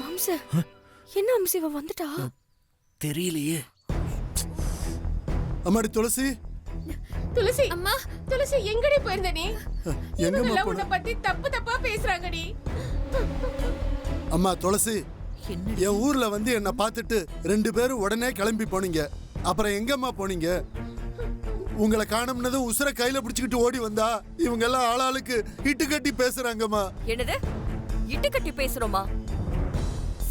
மாம்ச என்ன அம்சி இவ வந்துட்டா? தெரியலையே. அம்மாடி துளசி. துளசி. அம்மா துளசி எங்கடி போயிருந்த நீ போன உன்னை பத்தி தப்பு தப்பா பேசுறாங்கடி. அம்மா துளசி என் ஊர்ல வந்து என்ன பார்த்துட்டு ரெண்டு பேரும் உடனே கிளம்பி போனீங்க. அப்புறம் எங்கம்மா போனீங்க? உங்களை காணும்னதும் உசுர கையில பிடிச்சுக்கிட்டு ஓடி வந்தா இவங்க எல்லாம் ஆளாளுக்கு இட்டு கட்டி பேசுறாங்கம்மா. என்னது? இட்டு கட்டி பேசுறோமா?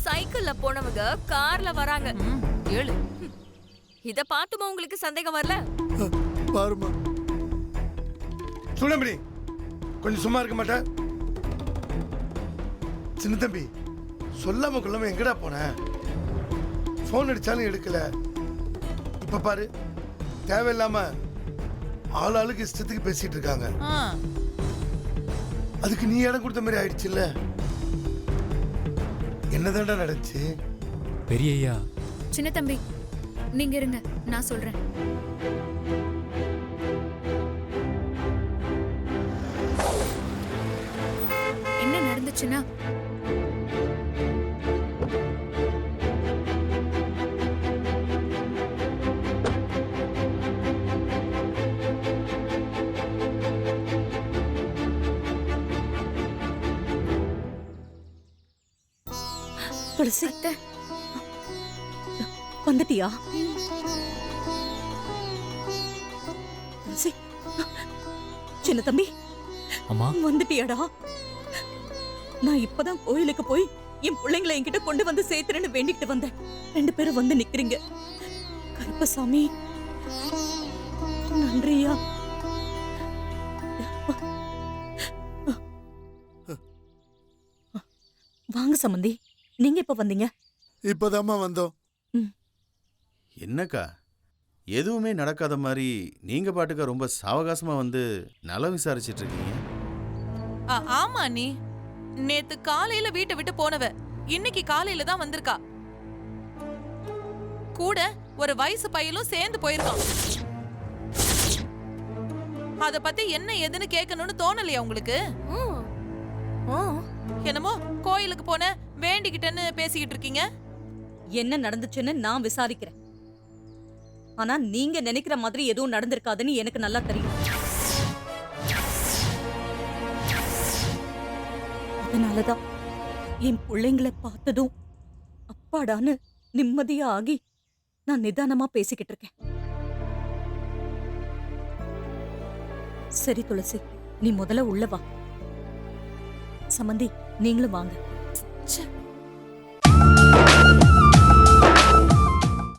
சைக்கிள்ல போனவங்க கார்ல வராங்க. ஏழு இத பார்த்துமா உங்களுக்கு சந்தேகம் வரல? பாருமா சுடம்படி கொஞ்சம் சும்மா இருக்க மாட்டேன். சின்ன தம்பி சொல்லாம கொள்ளாம எங்கடா போன? ஃபோன் அடிச்சாலும் எடுக்கல. இப்ப பாரு தேவையில்லாம ஆள் ஆளுக்கு இஷ்டத்துக்கு பேசிட்டு இருக்காங்க. அதுக்கு நீ இடம் கொடுத்த மாதிரி ஆயிடுச்சுல்ல? என்னதான்டா நடந்துச்சு? பெரியய்யா. சின்ன தம்பி நீங்க இருங்க நான் சொல்றேன். என்ன நடந்துச்சுன்னா துளசி வந்துட்டியா? துளசி சின்ன தம்பி அம்மா. வந்துட்டியாடா? நான் இப்பதான் கோயிலுக்கு போய் என் பிள்ளைங்களை என்கிட்ட கொண்டு வந்து சேர்த்துறேன்னு வேண்டிக்கிட்டு வந்தேன். ரெண்டு பேரும் வந்து நிக்கிறீங்க. கருப்பசாமி நன்றியா? வாங்க சம்பந்தி நீங்க எப்ப வந்தீங்க? இப்பதாம்மா வந்தோம். என்னக்கா? எதுவுமே நடக்காத மாதிரி நீங்க பாட்டுக்கா ரொம்ப சாவகாசமா வந்து நலம் விசாரிச்சிட்டு இருக்கீங்க. ஆ, ஆமா நீ நேத்து காலையில வீட்டை விட்டு போனவ. இன்னைக்கு காலையில தான் வந்திருக்கா. கூட ஒரு வயசு பையலும் சேர்ந்து போயிருக்கான். அத பத்தி என்ன ஏதுன்னு கேட்கணும்னு தோணலையா உங்களுக்கு? என்னமோ கோயிலுக்கு போன வேண்டிக்கிட்டேன்னு பேசிக்கிட்டு இருக்கீங்க? என்ன நடந்துச்சுன்னு நான் விசாரிக்கிறேன். ஆனா நீங்க நினைக்கிற மாதிரி எதுவும் நடந்திருக்காதுன்னு எனக்கு நல்லா தெரியும். அதனாலதான் என் பிள்ளைங்களை பார்த்ததும் அப்பாடான்னு நிம்மதியா ஆகி நான் நிதானமா பேசிக்கிட்டு இருக்கேன். சரி துளசி நீ முதல்ல உள்ள வா. சமந்தி நீங்களும் வாங்க.